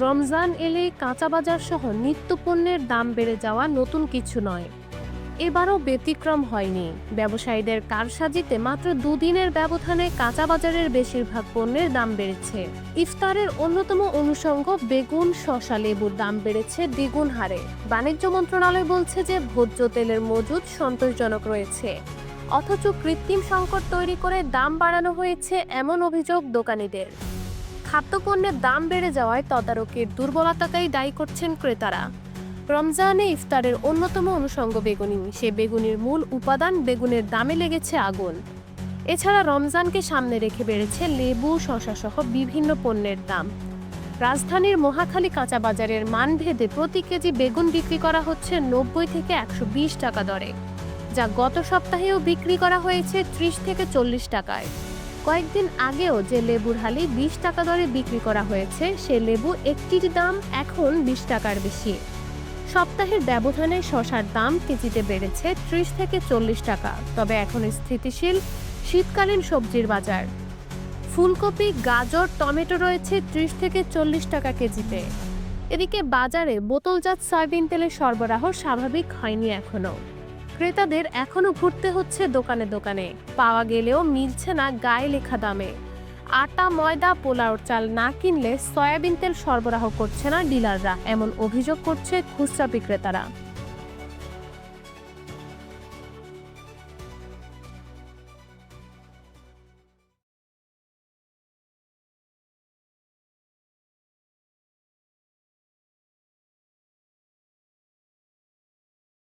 রমজান এলে কাঁচা বাজার সহ নিত্য পণ্যের দাম বেড়ে যাওয়া নতুন কিছু নয়। এবারও ব্যতিক্রম হয়নি। ব্যবসায়ীদের কারসাজিতে মাত্র দুদিনের ব্যবধানে কাঁচা বাজারের বেশিরভাগ পণ্যের দাম বেড়েছে। ইফতারের অন্যতম অনুষঙ্গ বেগুন শশা লেবুর দাম বেড়েছে দ্বিগুণ হারে। বাণিজ্য মন্ত্রণালয় বলছে যে ভোজ্য তেলের মজুদ সন্তোষজনক রয়েছে। অথচ কৃত্রিম সংকট তৈরি করে দাম বাড়ানো হয়েছে এমন অভিযোগ দোকানীদের। খাদ্যপণ্যের দাম বেড়ে যাওয়ায় তদারকির দুর্বলতাকেই দায়ী করছেন ক্রেতারা। রমজানে ইফতারের অন্যতম অনুষঙ্গ বেগুনি। সে বেগুনির মূল উপাদান বেগুনের দামে লেগেছে আগুন। এছাড়া রমজানকে সামনে রেখে বেড়েছে লেবু শশা সহ বিভিন্ন পণ্যের দাম। রাজধানীর মহাখালী কাঁচা বাজারের মানভেদে প্রতি কেজি বেগুন বিক্রি করা হচ্ছে নব্বই থেকে একশো বিশ টাকা দরে, যা গত সপ্তাহেও বিক্রি করা হয়েছে ত্রিশ থেকে চল্লিশ টাকায়। কয়েকদিন আগেও যে লেবুর হালি বিশ টাকা দরে বিক্রি করা হয়েছে, সে লেবু একটির দাম এখন বিশ টাকার বেশি। সপ্তাহের ব্যবধানে শশার দাম কেজিতে বেড়েছে ত্রিশ থেকে চল্লিশ টাকা, তবে এখন স্থিতিশীল শীতকালীন সবজির বাজার। ফুলকপি, গাজর, টমেটো রয়েছে ত্রিশ থেকে চল্লিশ টাকা কেজিতে। এদিকে বাজারে বোতলজাত সয়াবিন তেলের সরবরাহ স্বাভাবিক হয়নি এখনও ক্রেতাদের এখনও ঘুরতে হচ্ছে দোকানে দোকানে। পাওয়া গেলেও মিলছে না গায়ে লেখা দামে। আটা, ময়দা, পোলাওর চাল না কিনলে সয়াবিন তেল সরবরাহ করছে না ডিলাররা, এমন অভিযোগ করছে খুচরা বিক্রেতারা।